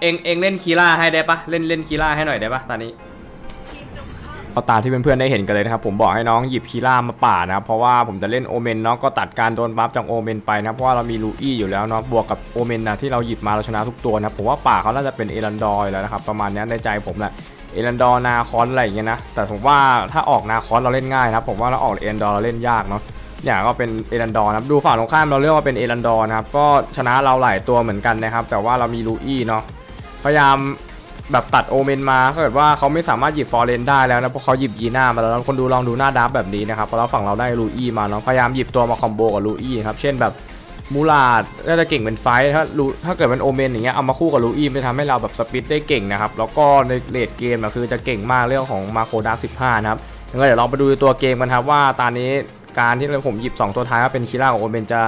เองเองเล่นคีล่าให้ได้ปะเล่นเล่นคีล่าให้หน่อยได้ปะตอนนี้เอาตามที่เพื่อนๆได้เห็นกันเลยนะครับผมบอกให้น้องหยิบคีล่ามาป่านะครับเพราะว่าผมจะเล่นโอเมนเนาะก็ตัดการโดนบัฟจากโอเมนไปนะเพราะว่าเรามีลูอี้อยู่แล้วเนาะบวกกับโอเมนนะที่เราหยิบมาเราชนะทุกตัวนะผมว่าป่าเขาน่าจะเป็นเอรันดอร์อยู่แล้วนะครับประมาณนี้ในใจผมแหละเอรันดอร์นาคอนอะไรอย่างเงี้ยนะแต่ผมว่าถ้าออกนาคอนเราเล่นง่ายนะครับผมว่าเราออกเอรันดอร์เราเล่นยากเนาะอย่างก็เป็นเอรันดอร์นะครับดูฝั่งตรงข้ามเราเรียกว่าเป็นเอรันดอร์นะครับก็ชนะเราหลายตัวเหมือนกันนะครับแต่ว่าเรามีลูอี้เนาะ พยายามแบบตัดโอเมนมาถ้าเกิดว่าเขาไม่สามารถหยิบฟอร์เรนได้แล้วนะเพราะเขาหยิบยีน่ามาแล้วคนดูลองดูหน้าดับแบบนี้นะครับเพราะเราฝั่งเราได้ลูอี้มาเนาะพยายามหยิบตัวมาคอมโบกับลูอี้ครับเช่นแบบมูลาดน่าจะเก่งเป็นไฟถ้าลูถ้าเกิดเป็นโอเมนอย่างเงี้ยเอามาคู่กับลูอี้จะทำให้เราแบบสปิดได้เก่งนะครับแล้วก็ในเลดเกมอะคือจะเก่งมากเรื่องของมาโคดัก15นะครับงั้นเดี๋ยวเราไปดูตัวเกมกันครับว่าตอนนี้การที่ผมหยิบ 2 ตัวท้ายว่าเป็นคิร่ากับโอเมนจะ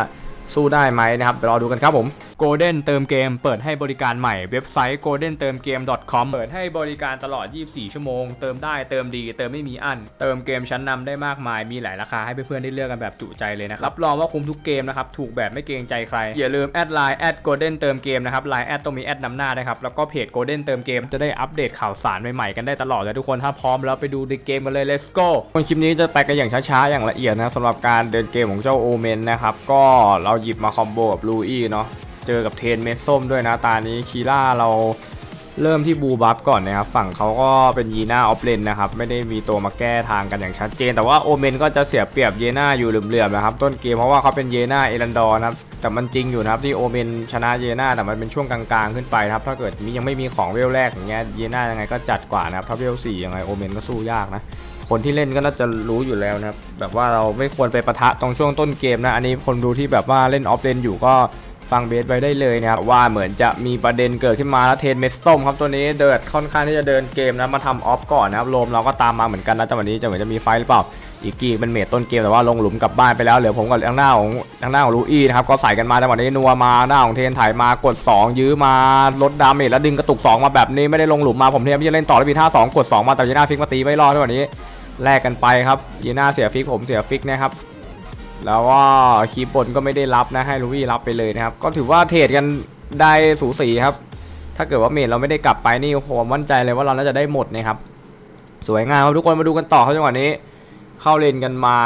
สู้ได้ไหมนะครับเดี๋ยวรอดูกันครับผม Golden เติมเกม เปิดให้บริการใหม่เว็บไซต์ golden เติมเกม .com เปิดให้บริการตลอด 24 ชั่วโมง เติมได้เติมดี เติมไม่มีอันเติมเกมชั้นนำได้มากมาย มีหลายราคาให้เพื่อนๆได้เลือกกันแบบจุใจเลยนะครับรับรองว่าคุ้มทุกเกมนะครับถูกแบบไม่เกรงใจใครอย่าลืมแอดไลน์แอด golden เติมเกมนะครับไลน์แอดต้องมีแอดนำหน้านะครับแล้วก็เพจ golden เติมเกมจะได้อัปเดตข่าวสารใหม่ๆกันได้ตลอดเลยทุกคนถ้าพร้อมแล้วไปดูในเกมกันเลย let's go คนคลิปนี้จะไปกันอย่างช้าๆอย่างละเอียดนะสำหรับการเดินเกมของเจ้าโอเมนนะครับก็เราหยิบมาคอมโบกับลูอี้เนาะ เจอกับเทนเม็ดส้มด้วยนะตานี้คีล่าเราเริ่มที่บูบัฟก่อนนะครับ ฝั่งเขาก็เป็นยีน่าออฟเลนนะครับ ไม่ได้มีตัวมาแก้ทางกันอย่างชัดเจน แต่ว่าโอเมนก็จะเสียเปรียบเยน่าอยู่เหลื่อมๆนะครับ ต้นเกมเพราะว่าเขาเป็นเยน่าเอรันดอร์นะครับ แต่มันจริงอยู่นะครับที่โอเมนชนะเยน่าแต่มันเป็นช่วงกลางๆขึ้นไปนะครับ ถ้าเกิดมียังไม่มีของเวลแรกอย่างเงี้ยเยน่ายังไงก็จัดกว่านะครับ ถ้าเวลสี่ยังไงโอเมนก็สู้ยากนะ คนที่เล่นก็น่าจะรู้อยู่แล้วนะครับ แบบว่าเราไม่ควรไปปะทะตรงช่วงต้นเกมนะ อันนี้คนดูที่แบบว่าเล่นออฟเลนอยู่ก็ ฟังเบสไว้ได้เลยนะครับว่าเหมือนจะมีประเด็นเกิดขึ้นมาแล้วเทนเมสส้มครับตัวนี้เดินค่อนข้างที่จะเดินเกมนะมาทำออฟก่อนนะครับโรมเราก็ตามมาเหมือนกันนะจังหวะนี้จะเหมือนจะมีไฟหรือเปล่าอีกกี้เป็นเมทต้นเกมแต่ว่าลงหลุมกลับบ้านไปแล้วเหลือผมกับทางหน้าของทางหน้าของลูอี้นะครับก็ใส่กันมาจังหวะนี้นัวมาหน้าของเทนถ่ายมากด 2 ยื้อมาลดดาเมจแล้วดึงกระตุก 2 มาแบบนี้ไม่ได้ลงหลุมมาผมเทียมที่จะเล่นต่อแล้วมีท่า2กด 2 มาแต่ยีน่าฟิกมาตีไม่รอดจังหวะนี้แลกกันไปครับยีน่าเสียฟิกผมเสียฟิกนะครับ แล้วก็คีบบนก็ไม่ได้รับนะให้ลูวี่รับไปเลยนะครับ ก็ถือว่าเทรดกันได้สูสีครับ ถ้าเกิดว่าเมจเราไม่ได้กลับไปนี่โอ้โหมั่นใจเลยว่าเราน่าจะได้หมดนะครับ สวยงามครับทุกคนมาดูกันต่อครับจังหวะนี้ เข้าเลนกันมา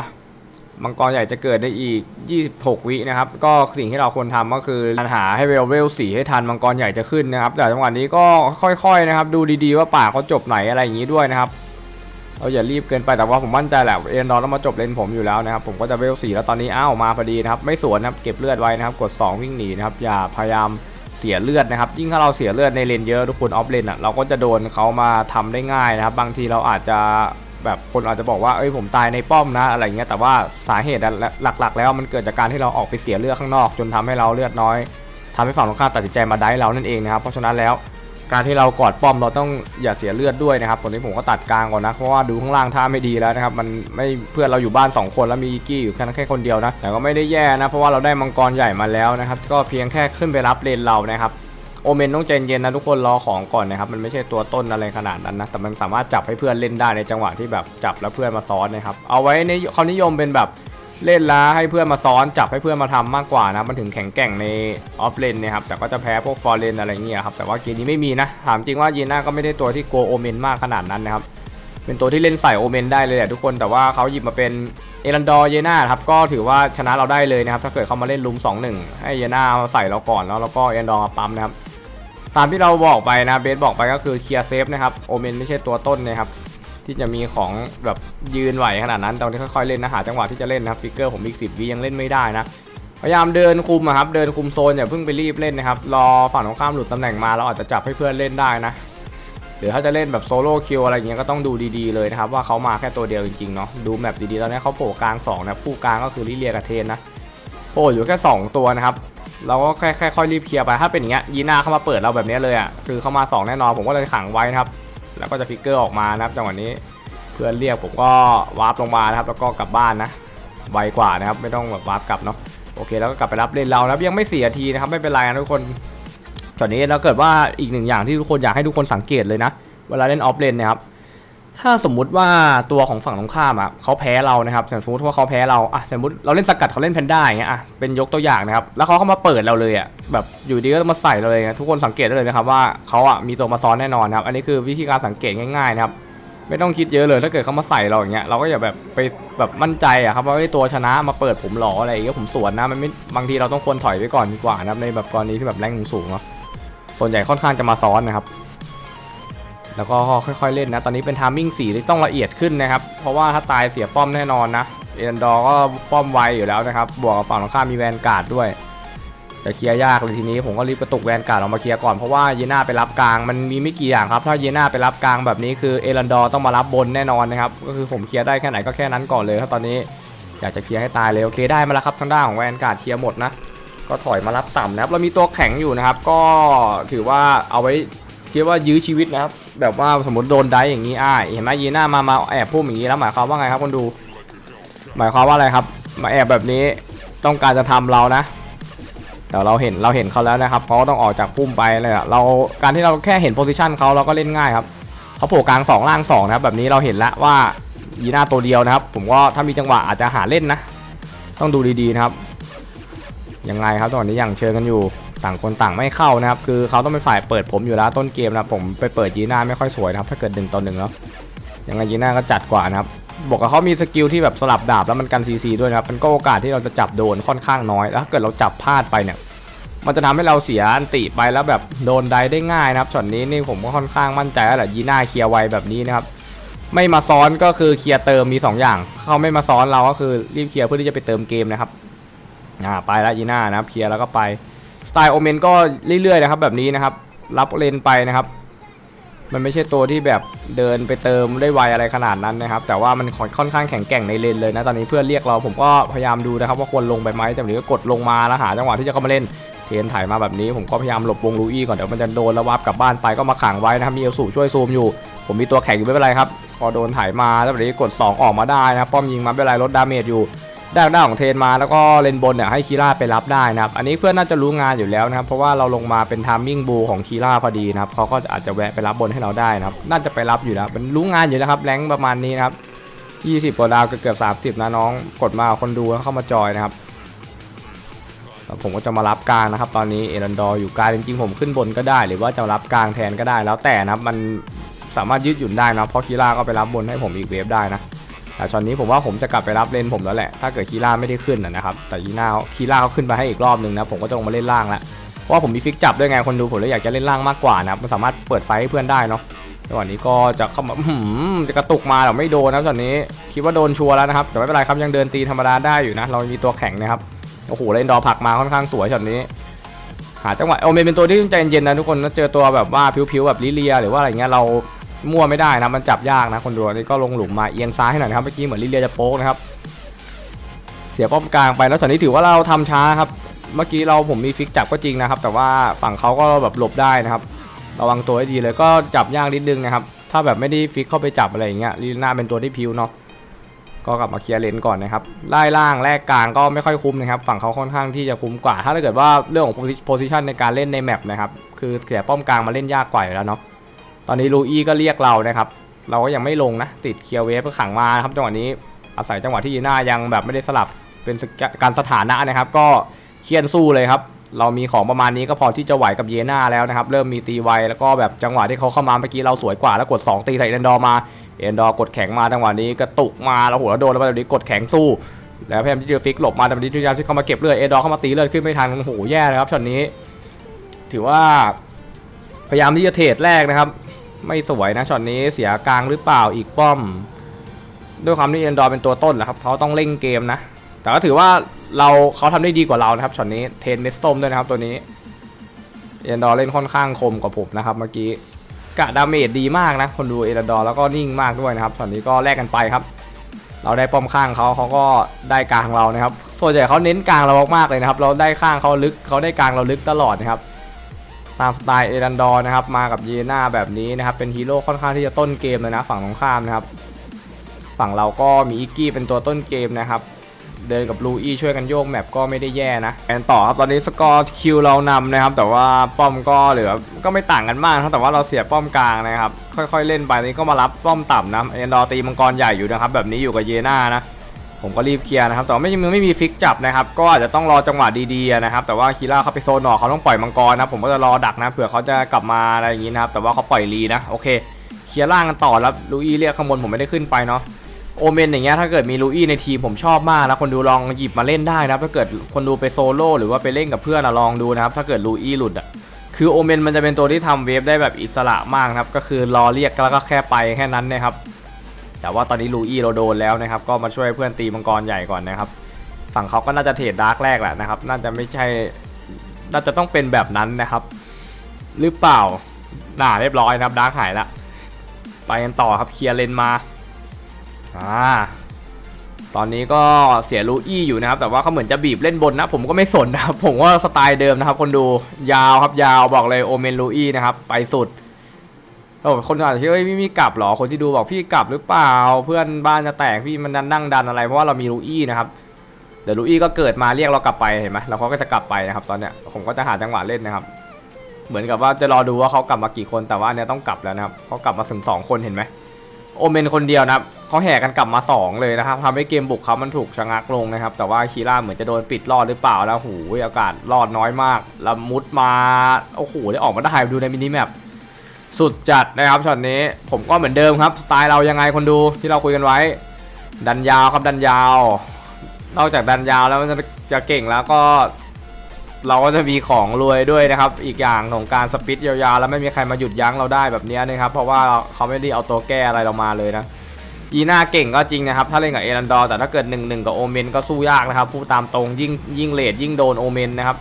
มังกรใหญ่จะเกิดได้อีก 26 วินะครับ ก็สิ่งที่เราควรทำก็คือการหาให้เวลเวลสีให้ทันมังกรใหญ่จะขึ้นนะครับ แต่จังหวะนี้ก็ค่อยๆนะครับ ดูดีๆว่าป่าเขาจบไหนอะไรอย่างนี้ด้วยนะครับ เราอย่ารีบเกินไปแต่ว่าผมมั่นใจแหละเอ็นดอนต้องมาจบเลนผมอยู่แล้วนะครับผมก็จะเวลสี่แล้วตอนนี้อ้าวมาพอดีนะครับไม่สวนนะครับเก็บเลือดไว้นะครับกด 2 วิ่งหนีนะครับอย่าพยายามเสียเลือดนะครับยิ่งถ้าเราเสียเลือดในเลนเยอะทุกคนออฟเลนอะเราก็จะโดนเขามาทำได้ง่ายนะครับบางทีเราอาจจะแบบคนอาจจะบอกว่าเอ้ยผมตายในป้อมนะอะไรเงี้ยแต่ว่าสาเหตุหลักๆ แล้วมันเกิดจากการที่เราออกไปเสียเลือดข้างนอก จนทำให้เราเลือดน้อยทำให้ฝั่งตรงข้ามตัดสินใจมาได้เรานั่นเองนะครับเพราะฉะนั้นแล้ว การที่เรากอดป้อมเราต้องอย่าเสียเลือดด้วยนะครับตอนนี้ผมก็ตัดกลางก่อนนะเพราะว่าดูข้างล่างท่าไม่ดีแล้วนะครับมันไม่เพื่อนเราอยู่บ้าน 2 คนแล้วมีอีกี้อยู่แค่แค่คนเดียวนะแต่ก็ไม่ได้แย่นะเพราะว่าเราได้มังกรใหญ่มาแล้วนะครับก็เพียงแค่ขึ้นไปรับเลนเรานะครับโอเมนต้องใจเย็นนะทุกคนรอของก่อนนะครับมันไม่ใช่ตัวต้นอะไรขนาดนั้นนะแต่มันสามารถจับให้เพื่อนเล่นได้ในจังหวะที่แบบจับแล้วเพื่อนมาซ้อนนะครับเอาไว้ในเขานิยมเป็นแบบ เล่นแล้วให้เพื่อนมาซ้อนจับให้เพื่อนมาทำมากกว่านะมันถึงแข็งแกร่งในออฟเลนนะครับแต่ก็จะแพ้พวกฟอร์เรนอะไรเงี้ยครับแต่ว่าเกมนี้ไม่มีนะถามจริงว่ายีน่าก็ไม่ได้ตัวที่โกโอเมนมากขนาดนั้นนะครับเป็นตัวที่เล่นใส่โอเมนได้เลยแหละทุกคนแต่ว่าเขาหยิบมาเป็นเอรันดอร์เยน่าครับก็ถือว่าชนะเราได้เลยนะครับถ้าเกิดเขามาเล่นลุม 2-1 ให้เยน่าใส่เราก่อนแล้วแล้วก็เอรันดอร์ปั๊มนะครับตามที่เราบอกไปนะเบสบอกไปก็คือเคลียร์เซฟนะครับโอเมนไม่ใช่ตัวต้นนะครับ ที่จะมีของแบบยืนไหวขนาดนั้นตอนที่ค่อยๆเล่นนะหาจังหวะที่จะเล่นนะฟิกเกอร์ผมอีกสิบวิยังเล่นไม่ได้นะพยายามเดินคุมอะครับเดินคุมโซนอย่าเพิ่งไปรีบเล่นนะครับรอฝั่งตรงข้ามหลุดตำแหน่งมาเราอาจจะจับให้เพื่อนเล่นได้นะหรือถ้าจะเล่นแบบโซโล่คิวอะไรเงี้ยก็ต้องดูดีๆเลยนะครับว่าเขามาแค่ตัวเดียวจริงๆเนาะดูแมปดีๆตอนนี้เขาโผล่กลาง2นะคู่กลางก็คือลิเลียกับเทนนะโผล่อยู่แค่ 2 ตัวนะครับเราก็แค่ค่อยรีบเคลียร์ไปถ้าเป็นอย่างเงี้ยยีน่าเข้ามาเปิดเราแบบนี้เลยอะคือเข้ามาสองแน่นอนผมก็เลยขังไว้นะครับ แล้วก็จะฟิกเกอร์ออกมานะครับจังหวะนี้เพื่อนเรียกผมก็วาร์ปลงมานะครับ แล้วก็กลับบ้านนะไวกว่านะครับ ไม่ต้องแบบวาร์ปกลับเนาะโอเคแล้วก็กลับไปรับเล่นเรานะยังไม่เสียทีนะครับไม่เป็นไรนะทุกคนตอนนี้เราเกิดว่าอีกหนึ่งอย่างที่ทุกคนอยากให้ทุกคนสังเกตเลยนะ เวลาเล่นออฟเลนนะครับ ถ้าสมมุติว่าตัวของฝั่งตรงข้ามอะเขาแพ้เรานะครับสมมติว่าเขาแพ้เราอะสมมติเราเล่นสกัดเขาเล่นแพนด้าอย่างเงี้ยอะเป็นยกตัวอย่างนะครับแล้วเขาเข้ามาเปิดเราเลยอะแบบอยู่ดีก็มาใส่เราเลยนะทุกคนสังเกตได้เลยนะครับว่าเขาอะมีตัวมาซ้อนแน่นอนนะครับอันนี้คือวิธีการสังเกตง่ายๆนะครับไม่ต้องคิดเยอะเลยถ้าเกิดเขามาใส่เราอย่างเงี้ยเราก็อย่าแบบไปแบบมั่นใจอะครับว่าไอ้ตัวชนะมาเปิดผมหลออะไรอย่างเงี้ยผมสวนนะมันไม่บางทีเราต้องควรถอยไว้ก่อนดีกว่านะครับในแบบกรณีที่แบบแรงสูงเนาะส่วนใหญ่ค่อนข้างจะมาซ้อนนะครับ แล้วก็ค่อยๆเล่นนะ ตอนนี้เป็นทามมิ่งสีที่ต้องละเอียดขึ้นนะครับ เพราะว่าถ้าตายเสียป้อมแน่นอนนะ เอ็นดอร์ก็ป้อมไวอยู่แล้วนะครับ บวกกับฝั่งตรงข้ามมีแวนการ์ดด้วย จะเคลียร์ยากเลยทีนี้ผมก็รีบกระตุกแวนการ์ดออกมาเคลียร์ก่อน เพราะว่าเยน่าไปรับกลาง มันมีไม่กี่อย่างครับ ถ้าเยน่าไปรับกลางแบบนี้คือเอรันดอร์ต้องมารับบนแน่นอนนะครับ ก็คือผมเคลียร์ได้แค่ไหนก็แค่นั้นก่อนเลยครับตอนนี้อยากจะเคลียร์ให้ตายเลยโอเคได้มาแล้วครับทางด้านของแวนการ์ดเคลียร์หมดนะ ก็ถอยมารับต่ำนะครับเรามีตัวแข็งอยู่นะครับ ก็ถือว่าเอาไว้คิดว่ายื้อชีวิตนะครับ แบบว่าสมมติโดนได้อย่างนี้อ่าเห็นไหมยีน่ามามาแอบพุ่มอย่างนี้แล้วหมายความว่าไงครับคนดู หมายความว่าอะไรครับ มาแอบแบบนี้ต้องการจะทำเรานะแต่เราเห็นเราเห็นเขาแล้วนะครับเขาต้องออกจากพุ่มไปเลยอะเราการที่เราแค่เห็นโพซิชันเขาเราก็เล่นง่ายครับเขาโผล่กลางสองล่างสองนะครับแบบนี้เราเห็นแล้วว่ายีน่าตัวเดียวนะครับ ผมก็ถ้ามีจังหวะอาจจะหาเล่นนะ ต้องดูดีๆนะครับยังไงครับตอนนี้ยังเชิญกันอยู่ ต่างคนต่างไม่เข้านะครับ คือเขาต้องเป็นฝ่ายเปิดผมอยู่แล้วต้นเกมนะผมไปเปิดยีน่าไม่ค่อยสวยนะครับ ถ้าเกิดหนึ่งต่อหนึ่งแล้วยังไงยีน่าก็จัดกว่านะครับบอกกับเขามีสกิลที่แบบสลับดาบแล้วมันกันซีซีด้วยนะครับมันก็โอกาสที่เราจะจับโดนค่อนข้างน้อยแล้วถ้าเกิดเราจับพลาดไปเนี่ยมันจะทำให้เราเสียอันติไปแล้วแบบโดนไดได้ง่ายนะครับช็อตนี้นี่ผมก็ค่อนข้างมั่นใจแล้วแหละยีน่าเคลียร์ไวแบบนี้นะครับไม่มาซ้อนก็คือเคลียร์เติมมีสองอย่าง เขาไม่มาซ้อนเราก็คือรีบเคลียร์เพื่อที่จะไปเติมเกมนะครับอ่าไปแล้วยีน่านะครับเคลียร์แล้วก็ไป สไตล์โอเมนก็เรื่อยๆนะครับแบบนี้นะครับรับเลนไปนะครับ มันไม่ใช่ตัวที่แบบเดินไปเติมได้ไวอะไรขนาดนั้นนะครับ แต่ว่ามันค่อนข้างแข็งแกร่งในเลนเลยนะตอนนี้เพื่อนเรียกเราผมก็พยายามดูนะครับว่าควรลงไปไหมแต่เดี๋ยวก็กดลงมาแล้วหาจังหวะที่จะเข้ามาเล่นเทนถ่ายมาแบบนี้ผมก็พยายามหลบวงลูอี้ก่อนเดี๋ยวมันจะโดนแล้ววับกลับบ้านไปก็มาขังไว้นะครับมีเอลสูช่วยซูมอยู่ ผมมีตัวแข็งอยู่ไม่เป็นไรครับพอโดนถ่ายมาแล้วแบบนี้กด 2 ออกมาได้นะครับป้อมยิงมาไม่เป็นไรลดดาเมจอยู่ ด้านด้าของเทนมาแล้วก็เลนบนเนี่ยให้คีร่าไปรับได้นะครับอันนี้เพื่อนน่าจะรู้งานอยู่แล้วนะครับเพราะว่าเราลงมาเป็นทามมิ่งบูของคีร่าพอดีนะครับเขาก็อาจจะแวะไปรับบนให้เราได้นะครับน่าจะไปรับอยู่แล้วเป็นรู้งานอยู่แล้วครับแรงประมาณนี้นะครับ 20 กว่าดาวเกือบ30 นะน้องกดมาคนดูแล้วเข้ามาจอยนะครับผมก็จะมารับกลางนะครับ ตอนนี้เอรันดอร์อยู่กลางจริงๆผมขึ้นบนก็ได้ หรือว่าจะรับกลางแทนก็ได้ แล้วแต่นะครับมันสามารถยืดหยุ่นได้นะเพราะคีร่าก็ไปรับบนให้ผมอีกเวฟได้นะ แต่ตอนนี้ผมว่าผมจะกลับไปรับเลนผมแล้วแหละ ถ้าเกิดคีร่าไม่ได้ขึ้นนะครับ แต่ยีน่าคีร่าเขาขึ้นไปให้อีกรอบนึงนะ ผมก็จะลงมาเล่นล่างล้วเพราะว่าผมมีฟิกจับด้วยไงคนดูผมเลยอยากจะเล่นล่างมากกว่านะครับมันสามารถเปิดไฟให้เพื่อนได้เนาะจังหวะนี้ก็จะเข้ามาจะกระตุกมาแต่ไม่โดนนะตอนนี้คิดว่าโดนชัวร์แล้วนะครับแต่ไม่เป็นไรครับยังเดินตีธรรมดาได้อยู่นะ เรามีตัวแข็งนะครับโอ้โหเล่นดอผักมาค่อนข้างสวยช็อตนี้ หาจังหวะโอเมนเป็นตัวที่ใจเย็นๆนะทุกคนถ้าเจอตัวแบบว่าผิวๆแบบลิเลีย หรือว่าอะไรเงี้ยเรา มั่วไม่ได้นะมันจับยากนะคนดูอันนี้ก็ลงหลุมมาเอียงซ้ายให้หน่อยนะครับเมื่อกี้เหมือนลิเลียจะโป๊กนะครับเสียป้อมกลางไปแล้วตอนนี้ถือว่าเราทำช้าครับ เมื่อกี้เราผมมีฟิกจับก็จริงนะครับ แต่ว่าฝั่งเขาก็แบบหลบได้นะครับระวังตัวให้ดีเลยก็จับยากนิดนึงนะครับ ถ้าแบบไม่ได้ฟิกเข้าไปจับอะไรอย่างเงี้ยลีน่าเป็นตัวที่พิวเนาะก็กลับมาเคลียร์เลนก่อนนะครับไล่ล่างแลกกลางก็ไม่ค่อยคุ้มนะครับ ฝั่งเขาค่อนข้างที่จะคุ้มกว่า ถ้าเกิดว่าเรื่องของโพซิชันในการเล่นในแมปนะครับคือเสียป้อมกลางมาเล่นยากกว่าอยู่แล้วเนาะ ตอนนี้ลูอี้ก็เรียกเรานะครับ เราก็ยังไม่ลงนะ ติดเคียร์เวฟเพื่อขังมานะครับจังหวะนี้อาศัยจังหวะที่ยีน่ายังแบบไม่ได้สลับเป็นการสถานะนะครับ ก็เคียนสู้เลยครับ เรามีของประมาณนี้ก็พอที่จะไหวกับเยน่าแล้วนะครับ เริ่มมีตีไวแล้วก็แบบจังหวะที่เขาเข้ามาเมื่อกี้เราสวยกว่าแล้วกด 2 ตีใส่เอนดอร์มาเอนดอร์กดแข็งมาจังหวะนี้กระตุกมาแล้วหัวโดนแล้วแบบนี้กดแข็งสู้แล้วพยายามที่จะฟิกหลบมาแต่แบบนี้พยายามที่เข้ามาเก็บเลือดเอนดอเข้ามาตีเลือดขึ้นไม่ทันโอ้โหแย่เลยครับช็อตนี้ ถือว่าพยายามที่จะเทรดแรกนะครับ ไม่สวยนะช็อตนี้เสียกลางหรือเปล่าอีกป้อม ด้วยความที่เอนดอร์เป็นตัวต้นแหละครับเขาต้องเร่งเกมนะ แต่ก็ถือว่าเราเขาทำได้ดีกว่าเรานะครับช็อตนี้เทนเมสโตมด้วยนะครับตัวนี้เอนดอร์เล่นค่อนข้างคมกว่าผมนะครับเมื่อกี้กะดาเมจดีมากนะ คนดูเอนดอร์แล้วก็นิ่งมากด้วยนะครับช็อตนี้ก็แลกกันไปครับเราได้ป้อมข้างเขาเขาก็ได้กลางเรานะครับ ส่วนใหญ่เขาเน้นกลางเรามากๆเลยนะครับ เราได้ข้างเขาลึกเขาได้กลางเราลึกตลอดนะครับ ตามสไตล์เอรันดอร์นะครับมากับเยน่าแบบนี้นะครับเป็นฮีโร่ค่อนข้างที่จะต้นเกมเลยนะฝั่งตรงข้ามนะครับฝั่งเราก็มีอิกกี้เป็นตัวต้นเกมนะครับเดินกับลูอี้ช่วยกันโยกแมปก็ไม่ได้แย่นะแอนต่อครับตอนนี้สกอร์คิวเรานำนะครับ แต่ว่าป้อมก็เหลือก็ไม่ต่างกันมากนะครับแต่ว่าเราเสียป้อมกลางนะครับค่อยๆเล่นไปนี้ก็มารับป้อมต่ำนะแอนดอร์ตีมังกรใหญ่อยู่นะครับแบบนี้อยู่กับเยน่านะ ผมก็รีบเคลียร์นะครับ แต่ว่าไม่มีไม่มีฟิกจับนะครับ ก็อาจจะต้องรอจังหวะดีๆนะครับ แต่ว่าคีร่าเขาไปโซนหนอกเขาต้องปล่อยมังกรนะ ผมก็จะรอดักนะ เผื่อเขาจะกลับมาอะไรอย่างนี้นะครับ แต่ว่าเขาปล่อยรีนะ โอเค เคลียร์ล่างกันต่อแล้วลูอี้เรียกข้างบนผมไม่ได้ขึ้นไปเนาะ โอเมนอย่างเงี้ย ถ้าเกิดมีลูอี้ในทีมผมชอบมากนะ คนดูลองหยิบมาเล่นได้นะ ถ้าเกิดคนดูไปโซโล่หรือว่าไปเล่นกับเพื่อนอะลองดูนะครับ ถ้าเกิดลูอี้หลุดอะคือโอเมนมันจะเป็นตัวที่ทำเวฟได้แบบอิสระมากนะครับ ก็คือรอเรียกแล้วก็แค่ไปแค่นั้นนะครับ แต่ว่าตอนนี้ลูอี้เราโดนแล้วนะครับ ก็มาช่วยเพื่อนตีมังกรใหญ่ก่อนนะครับ ฝั่งเขาก็น่าจะเทรดดาร์กแรกแหละนะครับ น่าจะไม่ใช่ น่าจะต้องเป็นแบบนั้นนะครับ หรือเปล่าน่าเรียบร้อยนะครับดาร์กหายละ ไปกันต่อครับเคลียร์เลนมา อ่า ตอนนี้ก็เสียลูอี้อยู่นะครับ แต่ว่าเขาเหมือนจะบีบเล่นบนนะ ผมก็ไม่สนนะครับ ผมว่าสไตล์เดิมนะครับ คนดู ยาวครับยาวบอกเลยโอเมนลูอี้นะครับ ไปสุด โอ้คนอาจจะคิดว่าเฮ้ยไม่มีกลับหรอคนที่ดูบอกพี่กลับหรือเปล่า เพื่อนบ้านจะแตกพี่มันนั่งดันอะไรเพราะว่าเรามีลูอี้นะครับเดี๋ยวลูอี้ก็เกิดมาเรียกเรากลับไปเห็นไหมแล้วเขาก็จะกลับไปนะครับ ตอนเนี้ยผมก็จะหาจังหวะเล่นนะครับ เหมือนกับว่าจะรอดูว่าเขากลับมากี่คนแต่ว่าเนี่ยต้องกลับแล้วนะครับเขากลับมาถึงสองคนเห็นไหมโอเมนคนเดียวนะครับเขาแห่กันกลับมาสองเลยนะครับทำให้เกมบุกเขามันถูกชะงักลงนะครับ แต่ว่าคีร่าเหมือนจะโดนปิดรอดหรือเปล่าแล้วหูอากาศรอดน้อยมากแล้วมุดมาโอ้โหได้ออกมาได้ดูในมินิแมป สุดจัดนะครับช็อตนี้ผมก็เหมือนเดิมครับสไตล์เรายังไงคนดูที่เราคุยกันไว้ ดันยาวครับดันยาว นอกจากดันยาวแล้วมันจะจะเก่งแล้วก็ เราก็จะมีของรวยด้วยนะครับ อีกอย่างของการสปิดยาวๆแล้วไม่มีใครมาหยุดยั้งเราได้แบบนี้นะครับ เพราะว่าเขาไม่ได้เอาตัวแก้อะไรเรามาเลยนะอีน่าเก่งก็จริงนะครับ ถ้าเล่นกับเอรันดอร์แต่ถ้าเกิด1นึกับโอเมนก็สู้ยากนะครับพูดตามตรงยิ่งยิ่งเลดยิ่งโดนโอเมนนะครับ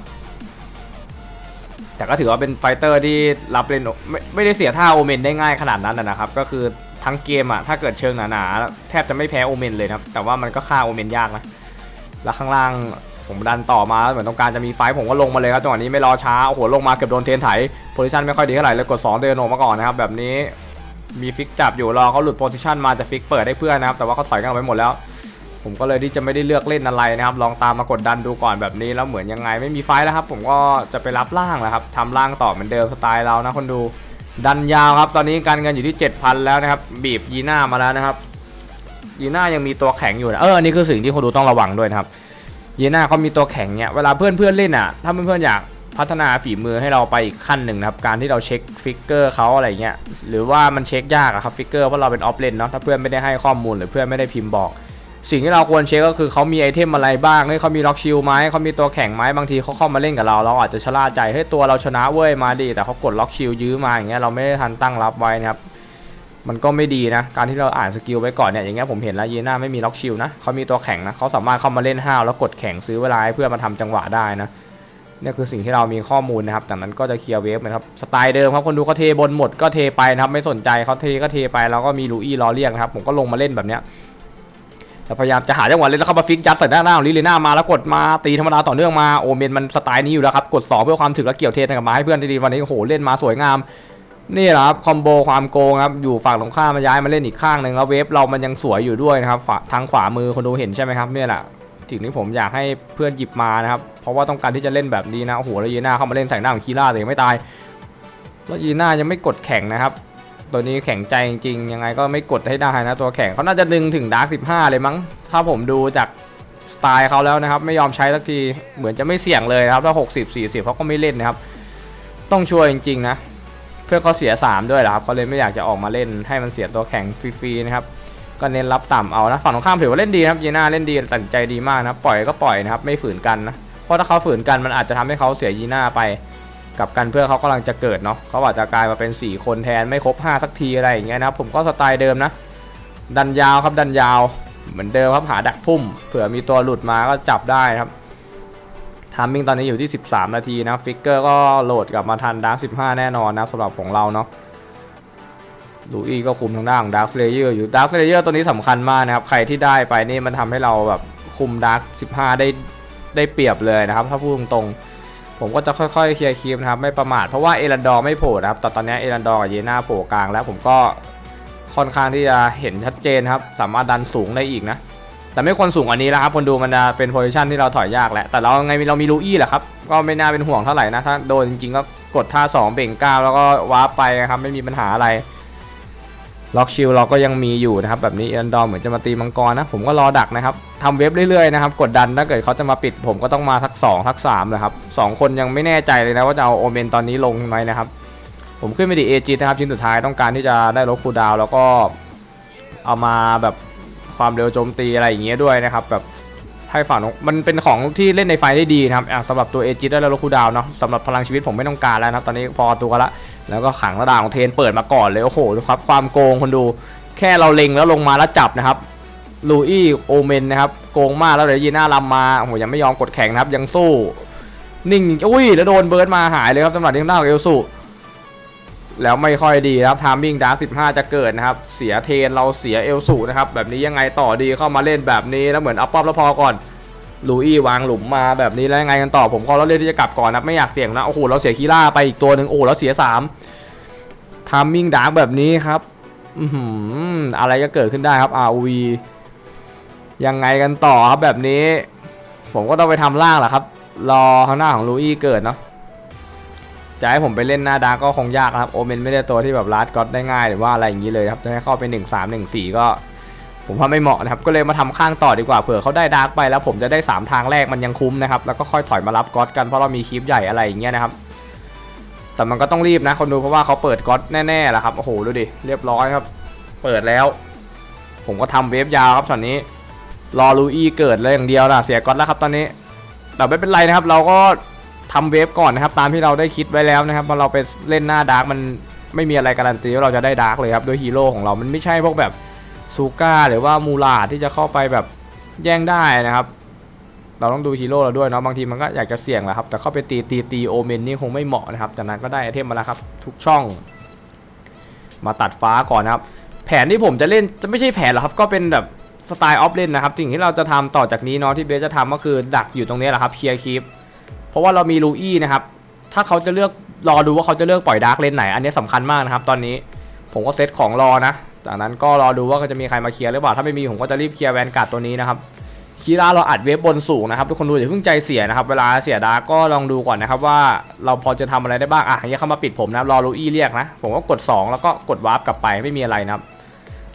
แต่ก็ถือว่าเป็นไฟเตอร์ที่รับเล่นไม่ไม่ได้เสียท่าโอเมนได้ง่ายขนาดนั้นนะครับ ก็คือทั้งเกมอะถ้าเกิดเชิงหนาๆแทบจะไม่แพ้โอเมนเลยนะครับ แต่ว่ามันก็ฆ่าโอเมนยากนะ แล้วข้างล่างผมดันต่อมาเหมือนต้องการจะมีไฟท์ผมก็ลงมาเลยครับจังหวะนี้ไม่รอช้าโอ้โหลงมาเกือบโดนเทนไถโพซิชันไม่ค่อยดีเท่าไหร่เลยกด2เดินออกมาก่อนนะครับแบบนี้มีฟิกจับอยู่รอเขาหลุดโพซิชันมาจะฟิกเปิดให้เพื่อนนะครับแต่ว่าเขาถอยกันไปหมดแล้ว ผมก็เลยที่จะไม่ได้เลือกเล่นอะไรนะครับ ลองตามมากดดันดูก่อนแบบนี้แล้วเหมือนยังไงไม่มีไฟแล้วครับ ผมก็จะไปรับล่างแล้วครับทำล่างต่อเหมือนเดิมสไตล์เรานะคนดูดันยาวครับ ตอนนี้การเงินอยู่ที่ 7,000 แล้วนะครับ บีบยีน่ามาแล้วนะครับยีน่ายังมีตัวแข็งอยู่นะเอออันนี้คือสิ่งที่คนดูต้องระวังด้วยนะครับยีน่าเขามีตัวแข็งเนี่ยเวลาเพื่อนเพื่อนเล่นอะถ้าเพื่อนเพื่อนอยากพัฒนาฝีมือให้เราไปอีกขั้นหนึ่งนะครับการที่เราเช็คฟิกเกอร์เขาอะไรเงี้ยหรือว่ามันเช็คยากอะครับฟิกเกอร์เพราะเราเป็นออฟเลนเนาะถ้าเพื่อนไม่ได้ให้ข้อมูลหรือเพื่อนไม่ได้พิมพ์บอก สิ่งที่เราควรเช็คก็คือเขามีไอเทมอะไรบ้างเฮ้ยเขามีล็อกชิลไหมเขามีตัวแข็งไหมบางทีเขาเข้ามาเล่นกับเรา เราอาจจะชะล่าใจเฮ้ยตัวเราชนะเว้ยมาดี แต่เขากดล็อกชิลยื้อมาอย่างเงี้ยเราไม่ได้ทันตั้งรับไว้นะครับมันก็ไม่ดีนะ การที่เราอ่านสกิลไว้ก่อนเนี่ยอย่างเงี้ยผมเห็นแล้วยีน่าไม่มีล็อกชิลนะเขามีตัวแข็งนะเขาสามารถเข้ามาเล่นห้าวแล้วกดแข็งซื้อเวลาให้เพื่อมาทำจังหวะได้นะเนี่ยคือสิ่งที่เรามีข้อมูลนะครับจากนั้นก็จะเคลียร์เวฟนะครับสไตล์เดิมครับคนดูเขาเทบนหมดก็เทไปนะครับไม่สนใจเขาเทก็เทไปแล้วก็มีลูอี้รอเรียกนะครับผมก็ลงมาเล่นแบบเนี้ย แต่พยายามจะหาจังหวะเล่นแล้วเข้ามาฟิกยัดใส่หน้าหน้าของลิลิน่ามาแล้วกดมาตีธรรมดาต่อเนื่องมาโอเมนมันสไตล์นี้อยู่แล้วครับกดสองเพื่อความถึกและเกี่ยวเทนกับมาให้เพื่อนดีๆวันนี้โอ้โหเล่นมาสวยงามนี่แหละครับคอมโบความโกงครับอยู่ฝั่งตรงข้ามมาย้ายมาเล่นอีกข้างหนึ่งแล้วเวฟเรามันยังสวยอยู่ด้วยนะครับทางขวามือคนดูเห็นใช่ไหมครับเนี่ยแหละสิ่งที่ผมอยากให้เพื่อนหยิบมานะครับเพราะว่าต้องการที่จะเล่นแบบนี้นะโอ้โหแล้วยีน่าเข้ามาเล่นใส่หน้าของคีร่าแต่ยังไม่ตายแล้วยีน่ายังไม่กดแข่งนะครับ ตัวนี้แข็งใจจริงๆยังไงก็ไม่กดให้ได้นะตัวแข่งเขาน่าจะดึงถึงดาร์กสิบห้าเลยมั้ง ถ้าผมดูจากสไตล์เขาแล้วนะครับ ไม่ยอมใช้สักทีเหมือนจะไม่เสี่ยงเลยนะครับ ถ้า 60 40เขาก็ไม่เล่นนะครับ ต้องช่วยจริง ๆ นะ เพื่อนเขาเสีย 3 ด้วยแหละครับเขาเลยไม่อยากจะออกมาเล่นให้มันเสียตัวแข็งฟรีๆนะครับก็เน้นรับต่ำเอานะฝั่งตรงข้ามถือว่าเล่นดีครับยีน่าเล่นดีตัดใจดีมากนะปล่อยก็ปล่อยนะครับไม่ฝืนกันนะเพราะถ้าเขาฝืนกันมันอาจจะทำให้เขาเสียยีน่าไป กับกันเพื่อเขากำลังจะเกิดเนาะเขาอาจจะกลายมาเป็น 4 คนแทนไม่ครบ 5 สักทีอะไรอย่างเงี้ยนะครับผมก็สไตล์เดิมนะ ดันยาวครับดันยาว เหมือนเดิมครับหาดักพุ่ม เผื่อมีตัวหลุดมาก็จับได้ครับทามมิ่งตอนนี้อยู่ที่ 13 นาทีนะฟิกเกอร์ก็โหลดกลับมาทันดาร์ก15 แน่นอนนะสำหรับของเราเนาะลูอี้ก็คุมทางด้านของดาร์ s เลเยอร์อยู่ดาร์ s เลเยอร์ตัวนี้สำคัญมากนะครับ ใครที่ได้ไปนี่มันทำให้เราแบบคุมดาร์ก15 ได้ได้เปรียบเลยนะครับ ถ้าพูดตรงๆ ผมก็จะค่อยๆเคลียร์ครีมนะครับไม่ประมาทเพราะว่าเอรันดอไม่โผล่นะครับแต่ตอนนี้เอรันดอกับเยน่าโผล่กลางแล้วผมก็ค่อนข้างที่จะเห็นชัดเจนครับ สามารถดันสูงได้อีกนะ แต่ไม่ควรสูงกว่านี้แล้วครับคนดูมันจะเป็นโพซิชันที่เราถอยยากแหละแต่เราไงเรามีลูอี้แหละครับก็ไม่น่าเป็นห่วงเท่าไหร่นะถ้าโดนจริงๆก็กดท่า 2 เบ่งก้าวแล้วก็วาร์ปไปนะครับไม่มีปัญหาอะไร ล็อกชิลเราก็ยังมีอยู่นะครับแบบนี้เอ็นดอมเหมือนจะมาตีมังกรนะผมก็รอดักนะครับทำเว็บเรื่อยๆนะครับกดดันถ้าเกิดเขาจะมาปิด ผมก็ต้องมาทัก2ทัก3นะครับสองคนยังไม่แน่ใจเลยนะว่าจะเอาโอเมนตอนนี้ลงไหมนะครับผมขึ้นไปดีเอจนะครับชิ้นสุดท้ายต้องการที่จะได้ลดคูดาวแล้วก็เอามาแบบความเร็วโจมตีอะไรอย่างเงี้ยด้วยนะครับแบบให้ฝั่งมันเป็นของที่เล่นในไฟได้ดีนะครับสำหรับตัวเอจิได้แล้วคูดาวเนาะสำหรับพลังชีวิตผมไม่ต้องการแล้วนะครับตอนนี้พอตัวละ แล้วก็ขังระดาของเทนเปิดมาก่อนเลย โอ้โหดูครับ ความโกงคนดู แค่เราเล็งแล้วลงมาแล้วจับนะครับลูอี้โอเมนนะครับ โกงมากแล้วเดี๋ยวยีน่าลำมาโอ้โหยังไม่ยอมกดแข่งนะครับ ยังสู้ นิ่งอุ้ยแล้วโดนเบิร์ดมาหายเลยครับจังหวะที่ข้างหน้าของเอลสุแล้วไม่ค่อยดีครับทามมิ่งดาร์สิบห้าจะเกิดนะครับ เสียเทนเราเสียเอลสุนะครับ แบบนี้ยังไงต่อดีเข้ามาเล่นแบบนี้แล้วเหมือนอัพป๊อปแล้วพอก่อน ลูอี้วางหลุมมาแบบนี้แล้วยังไงกันต่อผมก็เราเล่นที่จะกลับก่อนนะไม่อยากเสี่ยงนะโอ้โหเราเสียคีร่าไปอีกตัวหนึ่งโอ้โหเราเสียสามทามมิ่งดาร์กแบบนี้ครับอือหือะไรก็เกิดขึ้นได้ครับ ROV ยังไงกันต่อครับแบบนี้ ผมก็ต้องไปทำล่างแหละครับ รอข้างหน้าของลูอี้เกิดเนาะจะให้ผมไปเล่นหน้าดาร์กก็คงยากครับโอเมนไม่ได้ตัวที่แบบลัดก็ได้ง่ายหรือว่าอะไรอย่างนี้เลยครับจะให้เข้าไป 1 3 1 4 ก็ ผมว่าไม่เหมาะนะครับ ก็เลยมาทำข้างต่อดีกว่าเผื่อเขาได้ดาร์กไปแล้วผมจะได้ 3 ทางแรกมันยังคุ้มนะครับแล้วก็ค่อยถอยมารับก็อดกันเพราะเรามีคลิปใหญ่อะไรอย่างเงี้ยนะครับแต่มันก็ต้องรีบนะคนดูเพราะว่าเขาเปิดก๊อตแน่ๆแหละครับโอ้โหดูดิเรียบร้อยครับ เปิดแล้ว ผมก็ทำเวฟยาวครับช็อตนี้ รอลูอี้เกิดเลยอย่างเดียวนะเสียก๊อตแล้วครับตอนนี้แต่ไม่เป็นไรนะครับ เราก็ทำเวฟก่อนนะครับตามที่เราได้คิดไว้แล้วนะครับพอเราไปเล่นหน้าดาร์กมันไม่มีอะไรการันตีว่าเราจะได้ดาร์กเลยครับด้วยฮีโร่ของเรามันไม่ใช่พวกแบบ ซูก้าหรือว่ามูลาที่จะเข้าไปแบบแย่งได้นะครับ เราต้องดูฮีโร่เราด้วยเนาะบางทีมันก็อยากจะเสี่ยงแหละครับ แต่เข้าไปตีตีตีโอเมนนี่คงไม่เหมาะนะครับจากนั้นก็ได้ไอเทมมาแล้วครับ ทุกช่อง มาตัดฟ้าก่อนนะครับแผนที่ผมจะเล่นจะไม่ใช่แผนหรอกครับก็เป็นแบบสไตล์ออฟเล่นนะครับสิ่งที่เราจะทำต่อจากนี้เนาะที่เบสจะทำก็คือดักอยู่ตรงนี้แหละครับเคลียร์คลิปเพราะว่าเรามีลูอี้นะครับถ้าเขาจะเลือกรอดูว่าเขาจะเลือกปล่อยดาร์กเลนไหน อันนี้สำคัญมากนะครับตอนนี้ผมก็เซตของรอนะ จากนั้นก็รอดูว่าจะมีใครมาเคลียร์หรือเปล่า ถ้าไม่มีผมก็จะรีบเคลียร์แวนการ์ดตัวนี้นะครับคีราเราอัดเวฟบนสูงนะครับทุกคนดูอย่าเพิ่งใจเสียนะครับ เวลาเสียดาก็ลองดูก่อนนะครับว่าเราพอจะทำอะไรได้บ้างอะอย่าเข้ามาปิดผมนะครับรอลูอี้เรียกนะ ผมก็กด 2 แล้วก็กดวาร์ปกลับไปไม่มีอะไรนะครับ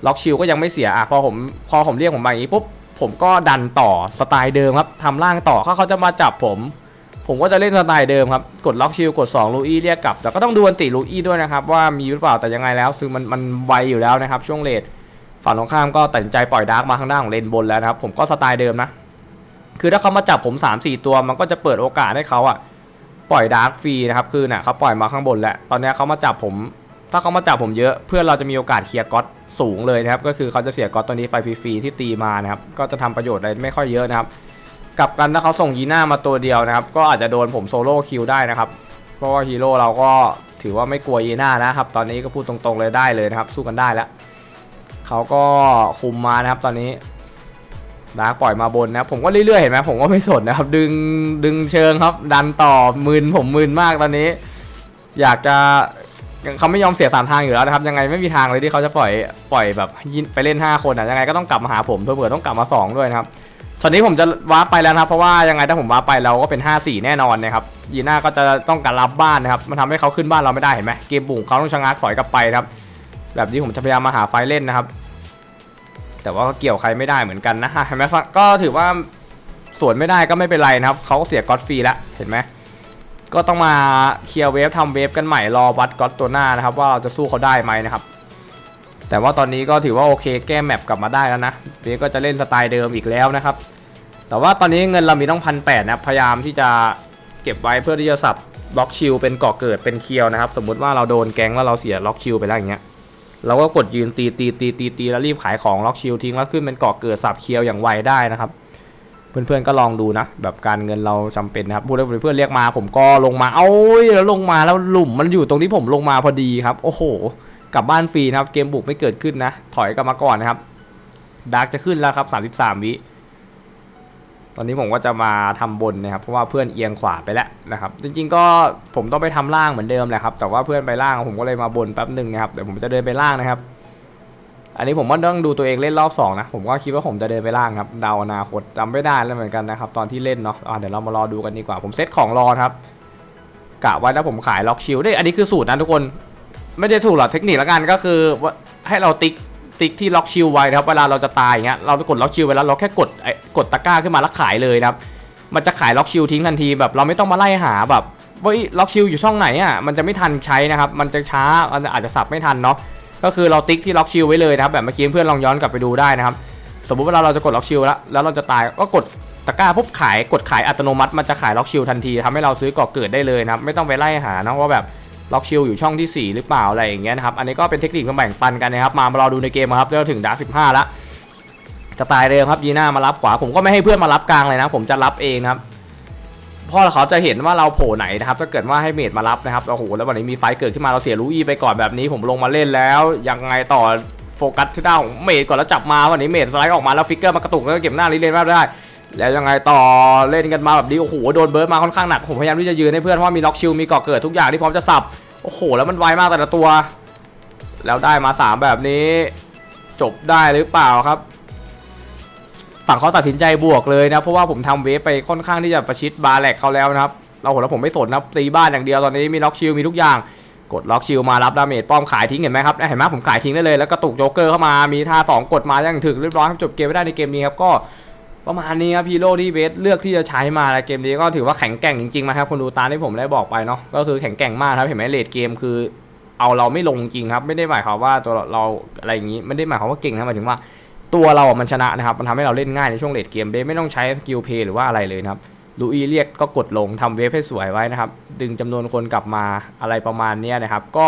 ล็อกชิลก็ยังไม่เสียอะพอผมพอผมเรียกผมมาอย่างนี้ปุ๊บผมก็ดันต่อสไตล์เดิมครับทำล่างต่อถ้าเขาจะมาจับผม ผมก็จะเล่นสไตล์เดิมครับ กดล็อกชิลกด2ลูอี้เรียกกลับ แต่ก็ต้องดูอันติลูอี้ด้วยนะครับ ว่ามีหรือเปล่าแต่ยังไงแล้ว ซึ่งมันมันไวอยู่แล้วนะครับ ช่วงเลทฝั่งตรงข้ามก็ตัดสินใจปล่อยดาร์กมาข้างหน้าของเลนบนแล้วนะครับผมก็สไตล์เดิมนะ คือถ้าเขามาจับผม 3-4 ตัวมันก็จะเปิดโอกาสให้เขาอะปล่อยดาร์กฟรีนะครับคือน่ะเขาปล่อยมาข้างบนแหละตอนนี้เขามาจับผม ถ้าเขามาจับผมเยอะ เพื่อนเราจะมีโอกาสเคลียร์ก๊อตสูงเลยนะครับก็คือเขาจะเสียก๊อตตัวนี้ไปฟรีๆที่ตีมานะครับก็จะทำประโยชน์อะไรไม่ค่อยเยอะนะครับ กลับกันถ้าเขาส่งยีน่ามาตัวเดียวนะครับ ก็อาจจะโดนผมโซโล่คิวได้นะครับ เพราะว่าฮีโร่เราก็ถือว่าไม่กลัวยีน่านะครับ ตอนนี้ก็พูดตรงๆเลยได้เลยนะครับ สู้กันได้แล้วเขาก็คุมมานะครับ ตอนนี้ดาร์กปล่อยมาบนนะผมก็เรื่อยๆเห็นไหมผมก็ไม่สนนะครับ ดึงดึงเชิงครับ ดันต่อมึนผมมึนมากตอนนี้ อยากจะเขาไม่ยอมเสียสามทางอยู่แล้วนะครับ ยังไงไม่มีทางเลยที่เขาจะปล่อยปล่อยแบบยินไปเล่น 5 คนอะยังไงก็ต้องกลับมาหาผมเผื่อต้องกลับมา 2 ด้วยนะครับ อนนี้ผมจะว้าไปแล้วนะครับเพราะว่ายังไงถ้าผมว้าไปเราก็เป็น 5-4 แน่นอนนะครับยีน่าก็จะต้องการรับบ้านนะครับมันทำให้เขาขึ้นบ้านเราไม่ได้เห็นไหมเกมบุ่งเขาต้องชะงักถอยกลับไปครับแบบนี้ผมจะพยายามมาหาไฟเล่นนะครับ แต่ว่าเกี่ยวใครไม่ได้เหมือนกันนะเห็นไหมก็ถือว่าสวนไม่ได้ก็ไม่เป็นไรนะครับเขาก็เสียก๊อตฟรีแล้วเห็นไหมก็ต้องมาเคลียร์เวฟทำเวฟกันใหม่รอวัดก็อตตัวหน้านะครับ ว่าเราจะสู้เขาได้ไหมนะครับ แต่ว่าตอนนี้ก็ถือว่าโอเคแก้แมปกลับมาได้แล้วนะเวฟก็จะเล่นสไตล์เดิมอีกแล้วนะครับ แต่ว่าตอนนี้เงินเรามีต้องพันแปดนะพยายามที่จะเก็บไว้เพื่อที่จะสับบล็อกชิลเป็นก่อเกิดเป็นเคียวนะครับ สมมุติว่าเราโดนแก๊งแล้วเราเสียล็อกชิลไปแล้วอย่างเงี้ยเราก็กดยืนตีตีตีตีตีแล้วรีบขายของล็อกชิลทิ้งแล้วขึ้นเป็นก่อเกิดสับเคียวอย่างไวได้นะครับ เพื่อนๆก็ลองดูนะ แบบการเงินเราจำเป็นนะครับพูดแล้วเพื่อนๆเรียกมา ผมก็ลงมาเอ้ยแล้วลงมาแล้วหลุมมันอยู่ตรงที่ผมลงมาพอดีครับ โอ้โห กลับบ้านฟรีนะครับเกมบุกไม่เกิดขึ้นนะ ถอยกลับมาก่อนนะครับดาร์กจะขึ้นแล้วครับ 33 วิ ตอนนี้ผมก็จะมาทำบนนะครับเพราะว่าเพื่อนเอียงขวาไปแล้วนะครับ จริง ๆ ก็ผมต้องไปทำล่างเหมือนเดิมแหละครับ แต่ว่าเพื่อนไปล่างผมก็เลยมาบนแป๊บหนึ่งนะครับเดี๋ยวผมจะเดินไปล่างนะครับ อันนี้ผมว่าต้องดูตัวเองเล่นรอบสองนะผมก็คิดว่าผมจะเดินไปล่างครับเดาอนาคตจำไม่ได้แล้วเหมือนกันนะครับตอนที่เล่นเนาะะเดี๋ยวเรามารอดูกันดีกว่า ผมเซตของรอครับกะไว้แล้วผมขายล็อกชิลได้อันนี้คือสูตรนะทุกคน ไม่ได้สูตรหรอกเทคนิคละกันก็คือว่าให้เราติ๊ก ติ๊กที่ล็อกชิลไว้นะครับเวลาเราจะตายอย่างเงี้ยเรากดล็อกชิลไว้แล้วเราแค่กดไอ้กดตะกร้าขึ้นมาแล้วขายเลยนะครับมันจะขายล็อกชิลทิ้งทันทีแบบเราไม่ต้องมาไล่หาแบบว่าอีล็อกชิลอยู่ช่องไหนอะมันจะไม่ทันใช้นะครับมันจะช้ามันอาจจะสับไม่ทันเนาะก็คือเราติ๊กที่ล็อกชิลไว้เลยนะครับแบบเมื่อกี้เพื่อนลองย้อนกลับไปดูได้นะครับสมมุติเวลาเราจะกดล็อกชิลแล้วแล้วเราจะตายก็กดตะกร้าปุ๊บขายกดขายอัตโนมัติมันจะขายล็อกชิลทันทีทำให้เราซื้อก่อเกิดได้เลยนะครับไม่ต้องไปไล่หานะว่าแบบ ล็อกชิลอยู่ช่องที่ 4 หรือเปล่าอะไรอย่างเงี้ยนะครับ อันนี้ก็เป็นเทคนิคมาแบ่งปันกันนะครับ มามารอดูในเกมครับเราถึงดาร์สิบห้าละสไตล์เดิมครับยีน่ามารับขวาผมก็ไม่ให้เพื่อนมารับกลางเลยนะ ผมจะรับเองครับเพราะเขาจะเห็นว่าเราโผล่ไหนนะครับถ้าเกิดว่าให้เมดมารับนะครับโอ้โหแล้ววันนี้มีไฟเกิดขึ้นมาเราเสียลูอีไปก่อนแบบนี้ ผมลงมาเล่นแล้วยังไงต่อโฟกัสที่ด้านของเมดก่อนแล้วจับมาวันนี้เมดสไลด์ออกมาแล้วฟิกเกอร์มากระตุกแล้วเก็บหน้าลิเลนมาได้ แล้วยังไงต่อเล่นกันมาแบบนี้โอ้โหโดนเบิร์ดมาค่อนข้างหนักผมพยายามที่จะยืนให้เพื่อนเพราะมีล็อกชิลมีเกาะเกิดทุกอย่างที่พร้อมจะสับโอ้โห แล้วมันไวมากแต่ละตัว แล้วได้มาสามแบบนี้ จบได้หรือเปล่าครับ ฝั่งเขาตัดสินใจบวกเลยนะเพราะว่าผมทำเวฟไปค่อนข้างที่จะประชิดบาร์แหลกเขาแล้วนะครับเราโหแล้วผมไม่สนนะตีบ้านอย่างเดียวตอนนี้มีล็อกชิลมีทุกอย่างกดล็อกชิลมารับดาเมจป้อมขายทิ้งเห็นไหมครับเห็นไหมผมขายทิ้งได้เลยแล้วก็ตุกโจ๊กเกอร์เข้ามามีท่าสองกดมาอย่างถึงเรียบร้อยครับจบเกมไม่ได้ในเกมนี้ครับก็ ประมาณนี้ครับพีโร่ที่เวสเลือกที่จะใช้มาในเกมนี้ก็ถือว่าแข็งแกร่งจริงๆนะครับคนดูตามที่ผมได้บอกไปเนาะก็คือแข็งแกร่งมากครับเห็นไหมเลดเกมคือ เอาเราไม่ลงจริงครับ ไม่ได้หมายความว่าตัวเราอะไรอย่างนี้ไม่ได้หมายความว่าเก่งนะหมายถึงว่าตัวเราอะมันชนะนะครับมันทำให้เราเล่นง่ายในช่วงเลดเกมเบสไม่ต้องใช้สกิลเพย์หรือว่าอะไรเลยนะครับลูอีเรียกก็กดลงทำเวฟให้สวยไว้นะครับดึงจำนวนคนกลับมาอะไรประมาณนี้นะครับก็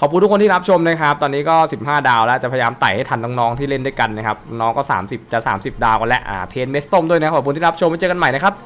ขอบคุณทุกคนที่รับชมนะครับ ตอนนี้ก็ 15 ดาวแล้วจะพยายามไต่ให้ทันน้องๆที่เล่นด้วยกันนะครับน้องก็ 30 จะ 30 ดาวกันแล้วอ่าเทนเมสส้มด้วยนะขอบคุณที่รับชมไว้เจอกันใหม่นะครับ